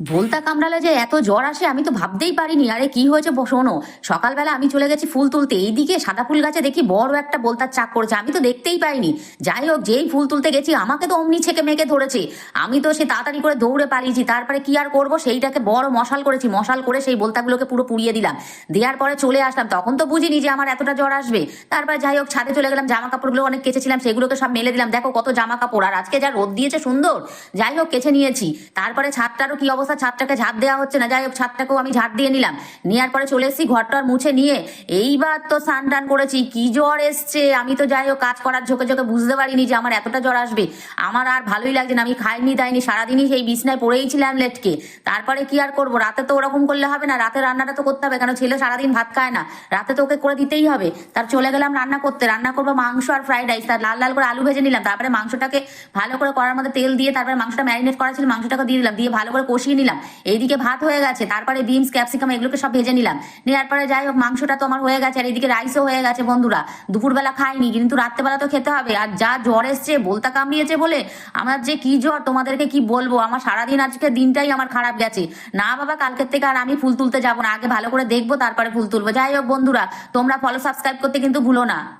ভোলতা কামড়ালে যে এত জ্বর আসে, আমি তো ভাবতেই পারিনি। আরে, কি হয়েছে? শোনো, সকালবেলা আমি চলে গেছি ফুল তুলতে। এইদিকে সাদা ফুল গাছে দেখি বড় একটা বলতার চাক করেছে আমি তো দেখতেই পাইনি। যাই হোক, যেই ফুল তুলতে গেছি, আমাকে তো অমনি ছেকে মেকে ধরেছে। আমি তো সে তাড়াতাড়ি করে দৌড়ে পালিয়েছি। তারপরে কি আর করব? সেইটাকে বড় মশাল করেছি। মশাল করে সেই বলতাগুলোকে পুরো পুড়িয়ে দিলাম। দেওয়ার পরে চলে আসলাম। তখন তো বুঝিনি যে আমার এতটা জ্বর আসবে। তারপরে যাই হোক, ছাদে চলে গেলাম। জামা কাপড়গুলো অনেক কেচেছিলাম। সেগুলোকে সব মেলে দিলাম। দেখো কত জামা কাপড় আর আজকে যা রোদ দিয়েছে, সুন্দর। যাই হোক, কেচে নিয়েছি। তারপরে ছাদটারও কি অবস্থা ছাদটাকে ঝাঁপ দেওয়া হচ্ছে না। যাই হোক, ছাদটাকেও আমি ঝাঁপ দিয়ে নিলাম। নেওয়ার পরে চলে এসেছি ঘরটার মুছে নিয়ে। এইবার তো স্নান টান করেছি, কি জ্বর এসছে? আমি তো যাই হোক, কাজ করার ঝোঁকে ঝোঁকে বুঝতে পারিনি যে আমার এতটা জ্বর আসবে। আমার আর ভালোই লাগছে না, আমি খাইনি দাইনি, সারাদিনই সেই বিছনায় পড়েই ছিলাম লেটকে। তারপরে কি আর করব? রাতে তো ওরকম করলে হবে না, রাতে রান্নাটা তো করতে হবে, কেন ছেলে সারাদিন ভাত খায় না। রাতে তো ওকে করে দিতেই হবে। তার চলে গেলাম রান্না করতে। রান্না করব মাংস আর ফ্রাইড রাইস। তার লাল লাল করে আলু ভেজে নিলাম। তারপরে মাংসটাকে ভালো করে করার মধ্যে তেল দিয়ে তারপরে মাংসটা ম্যারিনেট করা ছিল, মাংসটাকে দিয়ে দিলাম। দিয়ে ভালো করে কষিয়ে নিলাম। এইদিকে ভাত হয়ে গেছে, তারপরে বিনস, ক্যাপসিকাম এগুলোকে সব ভেজে নিলাম। নেওয়ার পরে যাই হোক, মাংসটা তো আমার হয়ে গেছে, আর এইদিকে রাইসও হয়ে গেছে বন্ধুরা। দুপুরবেলা খাইনি, কিন্তু রাত্রেবেলা তো খেতে হবে। আর যা জ্বর এসছে, বলতা কামড়িয়েছে বলে আমার যে কি জ্বর, তোমাদেরকে কি বলব? আমার সারাদিন আজকে দিনটাই আমার খারাপ গেছে। না বাবা, কালকের থেকে আর আমি ফুল তুলতে যাব না। আগে ভালো করে দেখব, তারপরে ফুল তুলবো। যাই হোক বন্ধুরা, তোমরা ফলো সাবস্ক্রাইব করতে কিন্তু ভুলো না।